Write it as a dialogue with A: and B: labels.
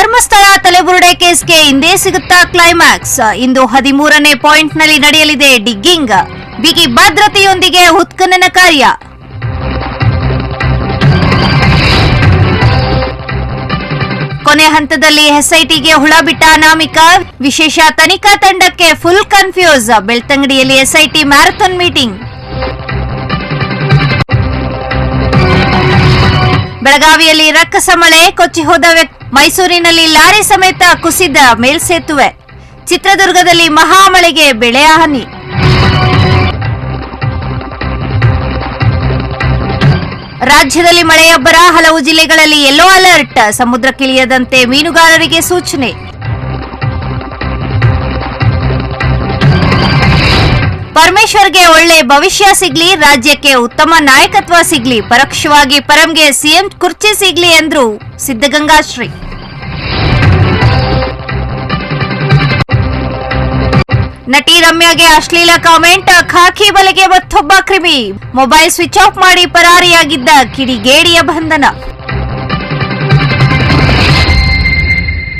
A: ಧರ್ಮಸ್ಥಳ ತಲೆಬುರುಡೆ ಕೇಸ್ಗೆ ಇಂದೇ ಸಿಗುತ್ತಾ ಕ್ಲೈಮ್ಯಾಕ್ಸ್ ಇಂದು ಹದಿಮೂರನೇ ಪಾಯಿಂಟ್ನಲ್ಲಿ ನಡೆಯಲಿದೆ ಡಿಗ್ಗಿಂಗ್ ಬಿಗಿ ಭದ್ರತೆಯೊಂದಿಗೆ ಉತ್ಖನನ ಕಾರ್ಯ. ಕೊನೆ ಹಂತದಲ್ಲಿ ಎಸ್ಐಟಿಗೆ ಹುಳ ಬಿಟ್ಟ ಅನಾಮಿಕ. ವಿಶೇಷ ತನಿಖಾ ತಂಡಕ್ಕೆ ಫುಲ್ ಕನ್ಫ್ಯೂಸ್ ಬೆಳ್ತಂಗಡಿಯಲ್ಲಿ ಎಸ್ಐಟಿ ಮ್ಯಾರಥಾನ್ ಮೀಟಿಂಗ್ ಬೆಳಗಾವಿಯಲ್ಲಿ ರಕ್ಕಸ ಮಳೆ, ಕೊಚ್ಚಿ ಹೋದ ಮೈಸೂರಿನಲ್ಲಿ ಲಾರಿ ಸಮೇತ ಕುಸಿದ ಮೇಲ್ಸೇತುವೆ. ಚಿತ್ರದುರ್ಗದಲ್ಲಿ ಮಹಾಮಳೆಗೆ ಬೆಳೆ ಹಾನಿ. ರಾಜ್ಯದಲ್ಲಿ ಮಳೆಯಬ್ಬರ ಹಲವು ಜಿಲ್ಲೆಗಳಲ್ಲಿ ಯೆಲ್ಲೋ ಅಲರ್ಟ್ ಸಮುದ್ರಕ್ಕಿಳಿಯದಂತೆ ಮೀನುಗಾರರಿಗೆ ಸೂಚನೆ. ಪರಮೇಶ್ವರ್ಗೆ ಒಳ್ಳೆ ಭವಿಷ್ಯ ಸಿಗ್ಲಿ, ರಾಜ್ಯಕ್ಕೆ ಉತ್ತಮ ನಾಯಕತ್ವ ಸಿಗ್ಲಿ, ಪರೋಕ್ಷವಾಗಿ ಪರಂಗೆ ಸಿಎಂ ಕುರ್ಚಿ ಸಿಗ್ಲಿ ಎಂದ್ರು ಸಿದ್ದಗಂಗಾಶ್ರೀ ನಟಿ ರಮ್ಯಾಗೆ ಅಶ್ಲೀಲ ಕಾಮೆಂಟ್, ಖಾಕಿ ಬಲೆಗೆ ಮತ್ತೊಬ್ಬ ಕ್ರಿಮಿ. ಮೊಬೈಲ್ ಸ್ವಿಚ್ ಆಫ್ ಮಾಡಿ ಪರಾರಿಯಾಗಿದ್ದ ಕಿಡಿಗೇಡಿಯ ಬಂಧನ.